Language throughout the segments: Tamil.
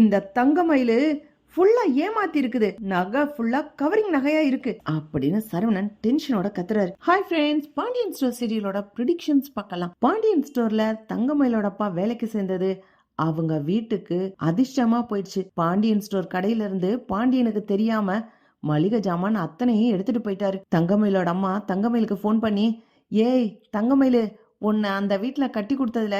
இந்த தங்க மயிலு ஃபுல்லா ஏமாத்தி இருக்குது நகை ஃபுல்லா கவரிங் நகையா இருக்கு. அப்படின்னு சரவணன் டென்ஷனோட கத்துறாரு. ஹாய் ஃப்ரெண்ட்ஸ் பாண்டியன் ஸ்டோர் சீரியலோட ப்ரிடிக்ஷன்ஸ் பார்க்கலாம். பாண்டியன் ஸ்டோர்ல தங்கமயிலோட அப்பா வேலைக்கு சேர்ந்தது. அவங்க வீட்டுக்கு அதிர்ஷ்டமா போயிடுச்சு. பாண்டியன் ஸ்டோர் கடையில இருந்து பாண்டியனுக்கு தெரியாம மளிகை ஜாமான் அத்தனையும் எடுத்துட்டு போயிட்டாரு. தங்கமயிலோட அம்மா தங்கமயிலுக்கு ஃபோன் பண்ணி ஏய் தங்கமயிலு உன்னை அந்த வீட்டில் கட்டி கொடுத்ததுல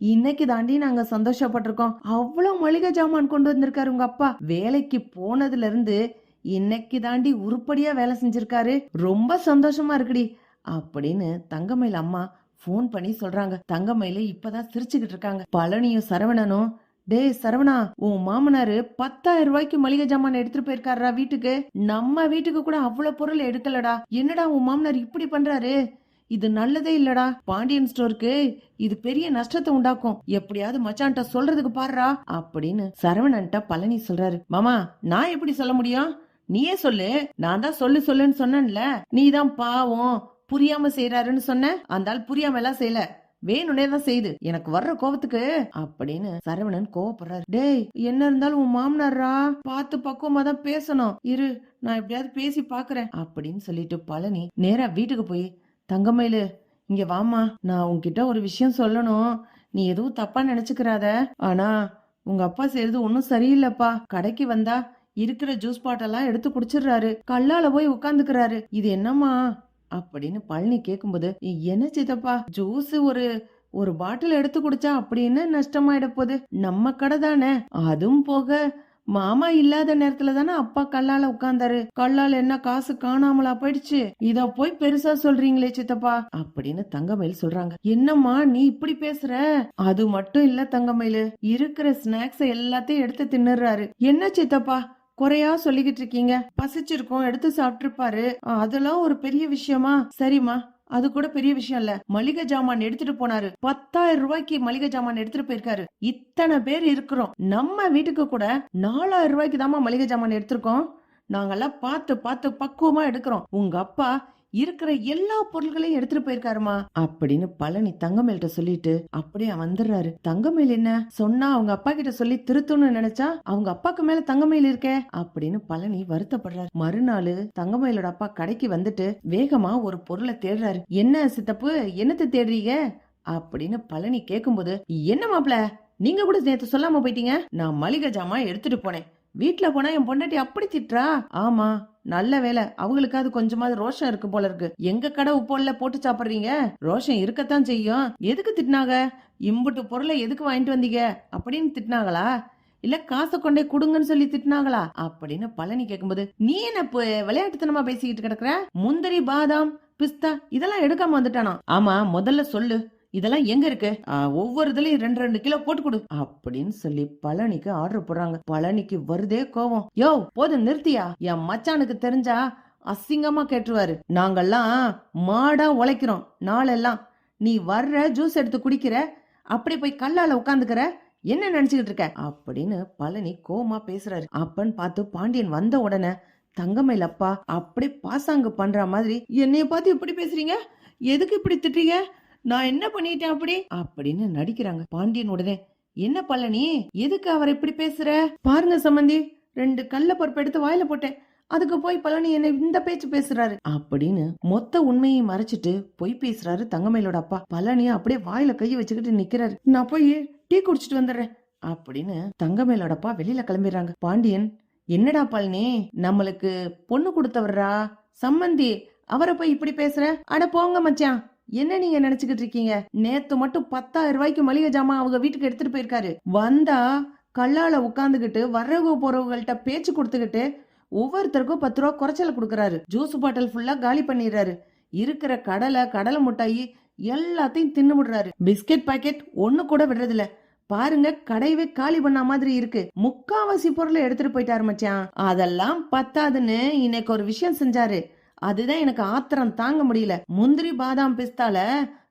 இன்னைக்கு தாண்டி நாங்க சந்தோஷப்பட்டிருக்கோம். அவ்வளவு மளிகை ஜாமான் கொண்டு வந்திருக்காரு உங்க அப்பா. வேலைக்கு போனதுல இருந்து இன்னைக்கு தாண்டி உருப்படியா வேலை செஞ்சிருக்காரு. ரொம்ப சந்தோஷமா இருக்குடி. அப்படின்னு தங்கமயில் அம்மா ஃபோன் பண்ணி சொல்றாங்க. தங்கமயில இப்பதான் சிரிச்சுக்கிட்டு இருக்காங்க. பழனியும் சரவணனும் டேய் சரவணா உன் மாமனாரு பத்தாயிரம் ரூபாய்க்கு மளிகை ஜாமான் எடுத்துட்டு போயிருக்காரா வீட்டுக்கு. நம்ம வீட்டுக்கு கூட அவ்வளவு பொருள் எடுக்கலடா. என்னடா உன் மாமனார் இப்படி பண்றாரு? இது நல்லதே இல்லடா. பாண்டியன் ஸ்டோருக்கு இது பெரிய நஷ்டத்தை உண்டாக்கும். எப்படியாவது மச்சான்ட்ட சொல்றதுக்கு பாருடா அப்படின்னு சரவணன்ட்ட பழனி சொல்றாரு. மாமா நான் எப்படி சொல்ல முடியும்? நீயே சொல்லு. நான் தான் சொல்லு சொல்லுன்னு சொன்னேன்ல. நீ தான் பாவம் புரியாம செய்யறாருன்னு சொன்ன. அந்த ஆள் புரியாம எல்லாம் செய்யல. வேணுனே தான் செய்யுது. எனக்கு வர்ற கோபத்துக்கு அப்படின்னு சரவணன் கோவப்படுறாரு. டேய் என்ன இருந்தாலும் உன் மாமனாரா பார்த்து பக்குவமா தான் பேசணும். இரு நான் எப்படியாவது பேசி பாக்குறேன் அப்படின்னு சொல்லிட்டு பழனி நேரா வீட்டுக்கு போய் தங்கமயிலு இங்க வாமா நான் உன்கிட்ட ஒரு விஷயம் சொல்லணும். நீ எதுவும் தப்பா நினைச்சுக்கிறாத. ஆனா உங்க அப்பா செய்யறது ஒன்றும் சரியில்லைப்பா. கடைக்கு வந்தா இருக்கிற ஜூஸ் பாட்டெல்லாம் எடுத்து குடிச்சிடுறாரு. கல்லால போய் உட்காந்துக்கிறாரு இது என்னம்மா? அப்படின்னு பழனி கேக்கும்போது என்ன சித்தப்பா? ஜூஸ் ஒரு ஒரு பாட்டில் எடுத்து குடிச்சா அப்படின்னு நஷ்டமாயிட போகுது? நம்ம கடை தானே. அதுவும் போக மாமா இல்லாத நேரத்துல தானே அப்பா கல்லால உட்கார்ந்தாரு. கல்லால என்ன காசு காணாமலா போயிடுச்சு. இத போய் பெருசா சொல்றீங்களே சித்தப்பா அப்படின்னு தங்கமயில் சொல்றாங்க. என்னம்மா நீ இப்படி பேசுற? அது மட்டும் இல்ல தங்கமயிலு இருக்கிற ஸ்நாக்ஸ் எல்லாத்தையும் எடுத்து தின்னுறாரு. என்ன சித்தப்பா குறையா சொல்லிக்கிட்டு இருக்கீங்க? பசிச்சிருக்கோம் எடுத்து சாப்பிட்டுருப்பாரு. அதெல்லாம் ஒரு பெரிய விஷயமா? சரிம்மா. அது கூட பெரிய விஷயம் இல்ல. மளிகை ஜாமான் எடுத்துட்டு போனாரு. பத்தாயிரம் ரூபாய்க்கு மளிகை ஜாமான் எடுத்துட்டு போயிருக்காரு. இத்தனை பேர் இருக்கிறோம். நம்ம வீட்டுக்கு கூட நாலாயிரம் ரூபாய்க்கு தாமா மளிகை ஜாமான் எடுத்திருக்கோம். நாங்கெல்லாம் பார்த்து பார்த்து பக்குவமா எடுக்கிறோம். உங்க அப்பா இருக்கிற எல்லா பொருள்களையும் எடுத்துட்டு போயிருக்காருமா? அப்படின்னு பழனி தங்கமேல்கிட்ட சொல்லிட்டு அப்படியே வந்துடுறாரு. தங்கமேல் என்ன? சொன்னா அவங்க அப்பா கிட்ட சொல்லி திருத்தணும்னு நினைச்சா அவங்க அப்பாக்கு மேல தங்கமேல் இருக்கே? அப்படின்னு பழனி வருத்தப்படுறாரு. மறுநாள் தங்கமயிலோட அப்பா கடைக்கு வந்துட்டு வேகமா ஒரு பொருளை தேடுறாரு. என்ன சித்தப்பு? என்னத்தை தேடுறீங்க? அப்படின்னு பழனி கேட்கும்போது என்ன மாப்ள நீங்க கூட நேத்து சொல்லாம போயிட்டீங்க? நான் மளிகை ஜாமான் எடுத்துட்டு போனேன். வீட்ல போனா என் பொண்டாட்டி அப்படி திட்டுறா? ஆமா. நல்ல வேலை அவங்களுக்காவது கொஞ்சமாவது ரோஷம் இருக்கு போல இருக்கு. எங்க கடை உப்போல்ல போட்டு சாப்பிடுறீங்க? ரோஷம் இருக்கத்தான் செய்யும். எதுக்கு திட்டினாங்க? இம்புட்டு பொருளை எதுக்கு வாங்கிட்டு வந்தீங்க? அப்படின்னு திட்டினாங்களா? இல்ல காசை கொண்டே கொடுங்கன்னு சொல்லி திட்டினாங்களா? அப்படின்னு பழனி கேட்கும்போது நீ என்ன விளையாட்டுத்தனமா பேசிக்கிட்டு கிடக்குற? முந்திரி பாதாம் பிஸ்தா இதெல்லாம் எடுக்காம வந்துட்டானா? ஆமா முதல்ல சொல்லு. இதெல்லாம் எங்க இருக்கு? ஒவ்வொரு இதுலயும் ரெண்டு ரெண்டு கிலோ போட்டு கொடு. அப்படின்னு சொல்லி பழனிக்கு ஆர்டர் போடுறாங்க. பழனிக்கு வருதே கோவம். யோ போதும் நிறுத்தியா? என் மச்சானுக்கு தெரிஞ்சா அசிங்கமா கேட்டுருவாரு. நாங்கெல்லாம் மாடா உழைக்கிறோம் நாளெல்லாம். நீ வர்ற ஜூஸ் எடுத்து குடிக்கிற அப்படி போய் கல்லால உட்காந்துக்கிற என்ன நினைச்சுக்கிட்டு இருக்க? அப்படின்னு பழனி கோமா பேசுறாரு. அப்பன்னு பார்த்து பாண்டியன் வந்த உடனே தங்கமயில் அப்பா அப்படி பாசாங்கு பண்ற மாதிரி என்னைய பார்த்து இப்படி பேசுறீங்க? எதுக்கு இப்படி திட்டுறீங்க? நான் என்ன பண்ணிட்டேன் அப்படி? அப்படின்னு நடிக்கிறாங்க. பாண்டியன் உடனே என்ன பழனி? எதுக்கு அவர் இப்படி பேசுற? பாருங்க சம்பந்தி ரெண்டு கல்ல பருப்பு எடுத்து வாயில போட்டேன். அதுக்கு போய் பழனி என்ன இந்த பேச்சு பேசுறாரு. அப்படின்னு மொத்த உண்மையை மறைச்சிட்டு பொய் பேசுறாரு தங்கமயிலோட அப்பா. பழனி அப்படியே வாயில கையை வச்சுக்கிட்டு நிக்கிறாரு. நான் போய் டீ குடிச்சிட்டு வந்துடுறேன். அப்படின்னு தங்கமயிலோட அப்பா வெளியில கிளம்பிடுறாங்க. பாண்டியன் என்னடா பழனி? நம்மளுக்கு பொண்ணு கொடுத்தவர்ரா? சம்மந்தி அவரை போய் இப்படி பேசுற? அட போங்க மச்சான். என்ன நீங்க நினைச்சுக்கிட்டு இருக்கீங்க? நேத்து மட்டும் பத்தாயிரம் ரூபாய்க்கு மளிகை ஜாமான் அவங்க வீட்டுக்கு எடுத்துட்டு போயிருக்காரு. வந்தா கல்லால உட்காந்துக்கிட்டு வர்றவங்க போறவங்கள்ட்ட பேச்சு கொடுத்துக்கிட்டு ஒவ்வொருத்தருக்கும் பத்து ரூபா குறைச்சல கொடுக்கறாரு. ஜூஸ் பாட்டில் ஃபுல்லா காலி பண்ணிடுறாரு. இருக்கிற கடலை கடலை மிட்டாயி எல்லாத்தையும் தின்னு விடுறாரு. பிஸ்கெட் பாக்கெட் ஒண்ணு கூட விடுறதில்ல. பாருங்க கடையவே காலி பண்ண மாதிரி இருக்கு. முக்காவாசி பொருளை எடுத்துட்டு போயிட்டாரு மச்சான். அதெல்லாம் பத்தாதுன்னு இன்னைக்கு ஒரு விஷயம் செஞ்சாரு. அதுதான் எனக்கு ஆத்திரம். தாங்க முடியல. முந்திரி பாதாம் பிஸ்தால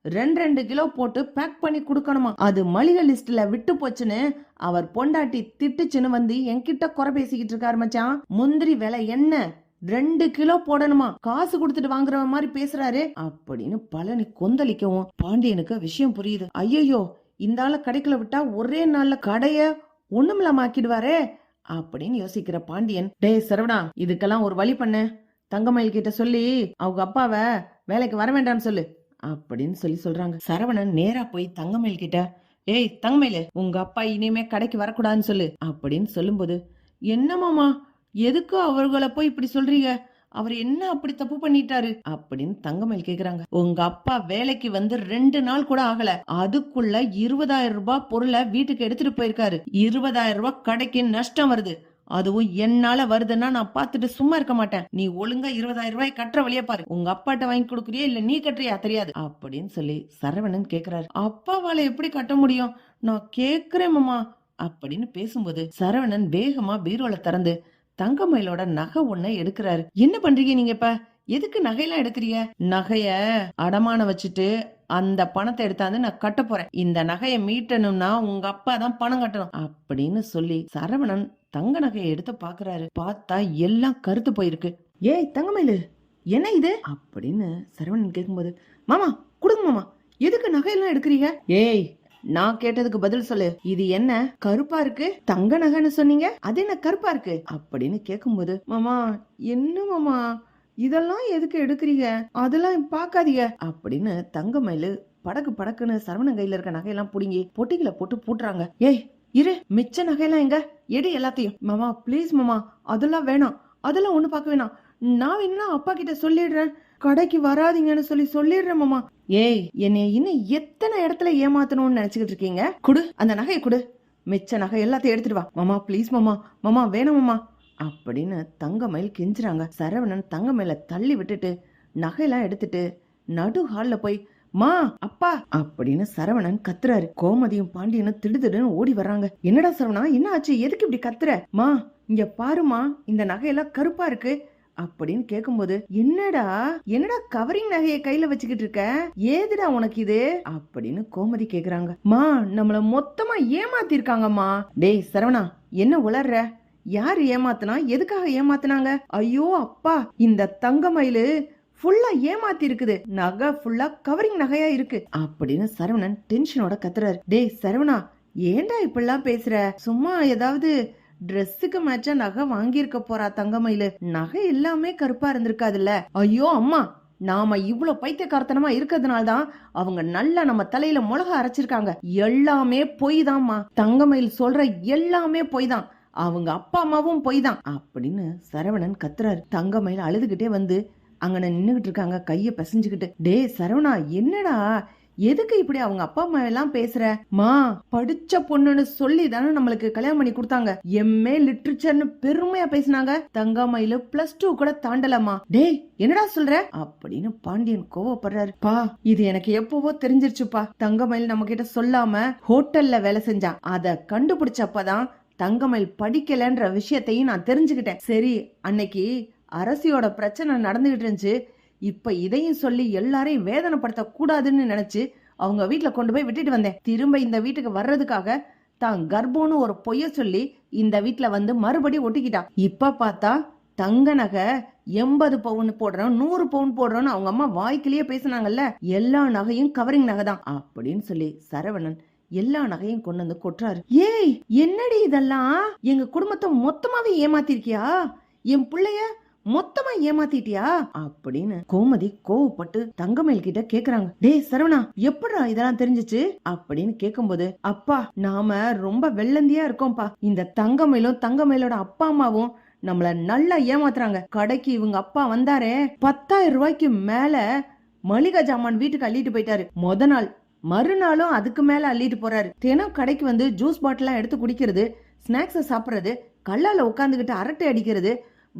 ரெண்டு ரெண்டு கிலோ போட்டு பேக் பண்ணி கொடுக்கணுமா? அது மளிகை லிஸ்ட்ல விட்டு போச்சுன்னு அவர் பொண்டாட்டி திட்டுச்சுன்னு வந்து என்கிட்ட குறை பேசிக்கிட்டு இருக்காரு மச்சான். முந்திரி விலை என்ன? ரெண்டு கிலோ போடணுமா? காசு கொடுத்துட்டு வாங்குற மாதிரி பேசுறாரு. அப்படின்னு பழனி கொந்தளிக்கவும் பாண்டியனுக்கு விஷயம் புரியுது. ஐயோ இந்த ஆள கடைக்குள்ள விட்டா ஒரே நாள்ல கடைய ஒண்ணுமில்லாம ஆக்கிடுவாரே? அப்படின்னு யோசிக்கிற பாண்டியன் டேய் சரவணா இதுக்கெல்லாம் ஒரு வழி பண்ண. தங்கமயில் கிட்ட சொல்லி அவங்க அப்பாவை வேலைக்கு வர வேண்டாம்னு சொல்லு அப்படின்னு சொல்லி சொல்றாங்க. சரவணன் நேரா போய் தங்கமயில் கிட்ட ஏய் தங்கமயிலு உங்க அப்பா இனிமே கடைக்கு வரக்கூடாதுன்னு சொல்லு அப்படின்னு சொல்லும்போது என்னமாமா எதுக்கு அவர்களை போய் இப்படி சொல்றீங்க? அவர் என்ன அப்படி தப்பு பண்ணிட்டாரு? அப்படின்னு தங்கமயில் கேக்குறாங்க. உங்க அப்பா வேலைக்கு வந்து ரெண்டு நாள் கூட ஆகல. அதுக்குள்ள இருபதாயிரம் ரூபாய் பொருளை வீட்டுக்கு எடுத்துட்டு போயிருக்காரு. இருபதாயிரம் ரூபாய் கடைக்கு நஷ்டம் வருது. அதுவும் என்னால வருதுன்னா நான் பார்த்துட்டு சும்மா இருக்க மாட்டேன். நீ ஒழுங்கா இருபதாயிரம் ரூபாய் கட்டுற வழியா பாரு. உங்க அப்பாட்ட வாங்கி கொடுக்குறியா இல்ல நீ கட்டுறியா தெரியாது. அப்படின்னு சொல்லி சரவணன் கேக்குறாரு. அப்பாவால எப்படி கட்ட முடியும்? நான் கேக்குறேன் மாமா. அப்படின்னு பேசும்போது சரவணன் வேகமா பீரோல திறந்து தங்கமயிலோட நகை ஒண்ண எடுக்கிறாரு. என்ன பண்றீங்க நீங்க இப்ப? எதுக்கு நகையெல்லாம் எடுக்கிறீங்க? நகைய அடமான வச்சுட்டு அந்த பணத்தை எடுத்தாந்து நான் கட்ட போறேன். இந்த நகையை மீட்டணும்னா உங்க அப்பா தான் பணம் கட்டணும். அப்படின்னு சொல்லி சரவணன் தங்க நகையை எடுத்து பாக்குறாரு. பார்த்தா எல்லாம் கருத்து போயிருக்கு. ஏய் தங்கமயிலு என்ன இது? அப்படின்னு சரவணன் கேட்கும்போது மாமா கொடுங்க மாமா. எதுக்கு நகையெல்லாம் எடுக்கிறீங்க? ஏய் நான் கேட்டதுக்கு பதில் சொல்லு. இது என்ன கருப்பா இருக்கு? தங்க நகைன்னு சொன்னீங்க? அது என்ன கருப்பா இருக்கு? அப்படின்னு கேட்கும்போது மாமா என்ன மாமா? இதெல்லாம் எதுக்கு எடுக்கிறீங்க? அதெல்லாம் பார்க்காதீங்க அப்படின்னு தங்கமயிலு படக்கு படக்குன்னு சரவணன் கையில இருக்க நகையெல்லாம் புடுங்கி பொட்டிகளை போட்டு பூட்டுறாங்க. ஏய் இரு மிச்ச நகையெல்லாம் எங்க? எடு எல்லாத்தையும். மாமா ப்ளீஸ் மாமா அதெல்லாம் வேணாம். அதெல்லாம் ஒண்ணு பார்க்க வேணாம். நான் வேணா அப்பா கிட்ட சொல்லிடுறேன். கடைக்கு வராதீங்கன்னு சொல்லி சொல்லிடுறேன் மாமா. ஏய் என்னை இன்னும் எத்தனை இடத்துல ஏமாத்தணும்னு நினைச்சுக்கிட்டு இருக்கீங்க? குடு அந்த நகையை குடு. மிச்ச நகை எல்லாத்தையும் எடுத்துட்டு வா. மாமா ப்ளீஸ் மாமா. மாமா வேணும் மாமா. அப்படின்னு தங்கமயில் கெஞ்சுறாங்க. சரவணன் தங்கமயில தள்ளி விட்டுட்டு நகையெல்லாம் எடுத்துட்டு நடு ஹாலில் போய் மா அப்பா அப்படின்னு சரவணன் கத்துறாரு. கோமதியும் பாண்டியனும் திடுதிடுன்னு ஓடி வர்றாங்க. என்னடா சரவணா என்ன ஆச்சு? எதுக்கு இப்படி கத்துற? மா இங்க பாருமா இந்த நகையெல்லாம் கருப்பா இருக்கு. அப்படின்னு கேக்கும்போது என்னடா என்னடா கவரிங் நகையை கையில வச்சுக்கிட்டு இருக்க? ஏதுடா உனக்கு இது? அப்படின்னு கோமதி கேக்குறாங்க. மா நம்மள மொத்தமா ஏமாத்திருக்காங்கம்மா. டேய் சரவணா என்ன உளர்ற? யார் ஏமாத்துனா? எதுக்காக ஏமாத்துனாங்க? ஐயோ அப்பா இந்த தங்க மயிலு ஃபுல்லா ஏமாத்தி இருக்குது நகை ஃபுல்லா கவரிங் நகையா இருக்கு. அப்படின்னு சரவணன் டென்ஷனோட கத்துறாரு. டேய் சரவணா ஏன்டா இப்படிலாம் பேசுற? சும்மா ஏதாவது ட்ரெஸ்ஸுக்கு மேட்சா நகை வாங்கியிருக்க போறா தங்கமயிலு. நகை எல்லாமே கருப்பா இருந்திருக்காதுல்ல. ஐயோ அம்மா நாம இவ்ளோ பைத்தியக்காரத்தனமா இருக்கிறதுனால தான் அவங்க நல்லா நம்ம தலையில மிளகா அரைச்சிருக்காங்க. எல்லாமே பொய் தான்மா தங்கமயில் சொல்ற எல்லாமே பொய் தான் அவங்க அப்பா அம்மாவும் பொய் தான் அப்படின்னு சரவணன் கத்துறாரு. தங்கமயில் அழுதுகிட்டே வந்து அங்கன நின்னுகிட்டு இருக்காங்க கைய பிசைஞ்சுக்கிட்டு டே சரவணா என்னடா? எதுக்கு இப்படி அவங்க அப்பா அம்மா எல்லாம் பேசுற? மா படிச்ச பொண்ணுன்னு சொல்லி தானே நம்மளுக்கு கல்யாணம் பண்ணி கொடுத்தாங்க. எம்ஏ லிட்ரேச்சர்னு பெருமையா பேசினாங்க. தங்கமயில பிளஸ் டூ கூட தாண்டலமா டேய் என்னடா சொல்ற? அப்படின்னு பாண்டியன் கோவப்படுறாரு. பா இது எனக்கு எப்பவோ தெரிஞ்சிருச்சுப்பா. தங்கமயில் நம்ம கிட்ட சொல்லாம ஹோட்டல்ல வேலை செஞ்சான் அத கண்டுபிடிச்சப்பதான் தங்கமயில் படிக்கலன்ற விஷயத்தையும் நான் தெரிஞ்சுக்கிட்டேன். சரி அன்னைக்கு அரசியோட பிரச்சனை நடந்துகிட்டு இருந்துச்சு. இப்ப இதையும் சொல்லி எல்லாரையும் வேதனைப்படுத்த கூடாதுன்னு நினைச்சு அவங்க வீட்டுல கொண்டு போய் விட்டுட்டு வந்தேன். திரும்ப இந்த வீட்டுக்கு வர்றதுக்காக தான் கர்ப்பம்னு ஒரு பொய்ய சொல்லி இந்த வீட்டுல வந்து மறுபடியும் ஒட்டிக்கிட்டா. இப்ப பார்த்தா தங்க நகை எண்பது பவுன் போடுறோம் நூறு பவுன் போடுறோம்னு அவங்க அம்மா வாய்க்கிலேயே பேசுனாங்கல்ல. எல்லா நகையும் கவரிங் நகை தான் அப்படின்னு சொல்லி சரவணன் எல்லா நகையும் கொண்டு வந்து கொட்டுறாரு. ஏய் என்னடி இதெல்லாம்? எங்க குடும்பத்தை மொத்தமாவே ஏமாத்திருக்கியா? என் பிள்ளைய மொத்தமா ஏமாத்திட்டியா? அப்படின்னு கோமதி கோவப்பட்டு தங்கமயில் கிட்ட கேக்குறாங்க. டேய் சரவணா எப்படா இதெல்லாம் தெரிஞ்சுச்சு? அப்படின்னு கேக்கும்போது அப்பா நாம ரொம்ப வெள்ளந்தியா இருக்கோம்ப்பா. இந்த தங்கமயிலும் தங்கமயிலோட அப்பா அம்மாவும் நம்மள நல்லா ஏமாத்துறாங்க. கடைக்கு இவங்க அப்பா வந்தாரே பத்தாயிரம் ரூபாய்க்கு மேல மளிகை ஜாமான் வீட்டுக்கு அள்ளிட்டு போயிட்டாரு. மொத நாள் மறுநாளும் அதுக்கு மேல அள்ளிட்டு போறாரு. தினம் கடைக்கு வந்து ஜூஸ் பாட்டிலாம் எடுத்து குடிக்கிறது ஸ்நாக்ஸை சாப்பிட்றது கல்லால உட்காந்துக்கிட்டு அரட்டை அடிக்கிறது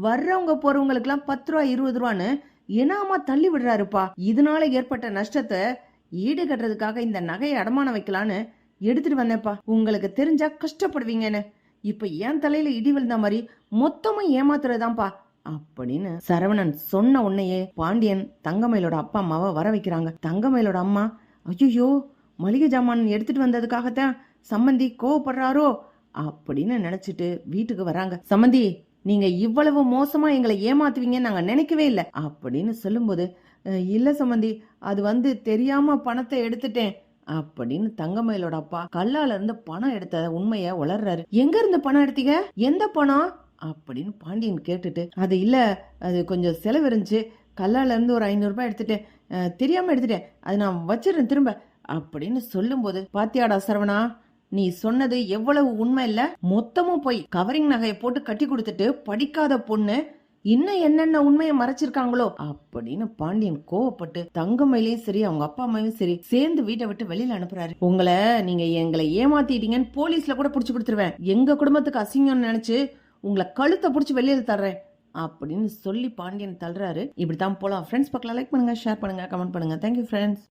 வர்றவங்க போறவங்களுக்குலாம் பத்து ரூபா இருபது ரூபான்னு இனாமா தள்ளி விடுறாருப்பா. இதனால ஏற்பட்ட நஷ்டத்தை ஈடு கட்டுறதுக்காக இந்த நகையை அடமானம் வைக்கலான்னு எடுத்துட்டு வந்தேன்ப்பா. உங்களுக்கு தெரிஞ்சா கஷ்டப்படுவீங்கன்னு. இப்ப என் தலையில இடி விழுந்த மாதிரி மொத்தமா ஏமாத்துறதுதான்ப்பா அப்படின்னு சரவணன் சொன்ன உன்னையே பாண்டியன் தங்கமயிலோட அப்பா அம்மாவை வர வைக்கிறாங்க. தங்கமயிலோட அம்மா ஐயோ மளிகை ஜாமான் எடுத்துட்டு வந்ததுக்காகத்தான் சம்மந்தி கோவப்படுறாரோ? அப்படின்னு நினைச்சிட்டு வீட்டுக்கு வராங்க. சம்மந்தி நீங்க இவ்வளவு மோசமா எங்களை ஏமாத்துவீங்கன்னு நாங்க நினைக்கவே இல்லை. அப்படின்னு சொல்லும்போது இல்ல சம்மந்தி அது வந்து தெரியாம பணத்தை எடுத்துட்டேன். அப்படின்னு தங்கமயிலோட அப்பா கல்லால இருந்து பணம் எடுத்த உண்மைய உளர்றாரு. எங்க இருந்து பணம் எடுத்தீங்க? எந்த பணம்? அப்படின்னு பாண்டியன் கேட்டுட்டு அது இல்ல அது கொஞ்சம் செலவு இருந்துச்சு கல்லால இருந்து ஒரு ஐநூறு ரூபாய் எடுத்துட்டேன். தெரியாம எடுத்துட்டேன். அது நான் வச்சிடுறேன் திரும்ப. அப்படின்னு சொல்லும்போது பாத்தியாடா சரவணா நீ சொன்னது எவ்வளவு உண்மை இல்ல? மொத்தமும் போய் கவரிங் நகையை போட்டு கட்டி கொடுத்துட்டு படிக்காத பொண்ணு இன்னும் என்னென்ன உண்மையை மறைச்சிருக்காங்களோ அப்படின்னு பாண்டியன் கோவப்பட்டு தங்கமயிலையும் சரி அவங்க அப்பா அம்மாவையும் சரி சேர்ந்து வீட்டை விட்டு வெளியில அனுப்புறாரு. உங்களை நீங்க எங்களை ஏமாத்திட்டீங்கன்னு போலீஸ்ல கூட புடிச்சு கொடுத்துருவேன். எங்க குடும்பத்துக்கு அசிங்கம்னு நினைச்சு உங்களை கழுத்தை புடிச்சு வெளியில தர்றேன் அப்படின்னு சொல்லி பாண்டியன் தள்ளுறாரு. இப்படித்தான் போலாம். ஃப்ரெண்ட்ஸ் பக்கம் லைக் பண்ணுங்க ஷேர் பண்ணுங்க கமெண்ட் பண்ணுங்க. Thank you friends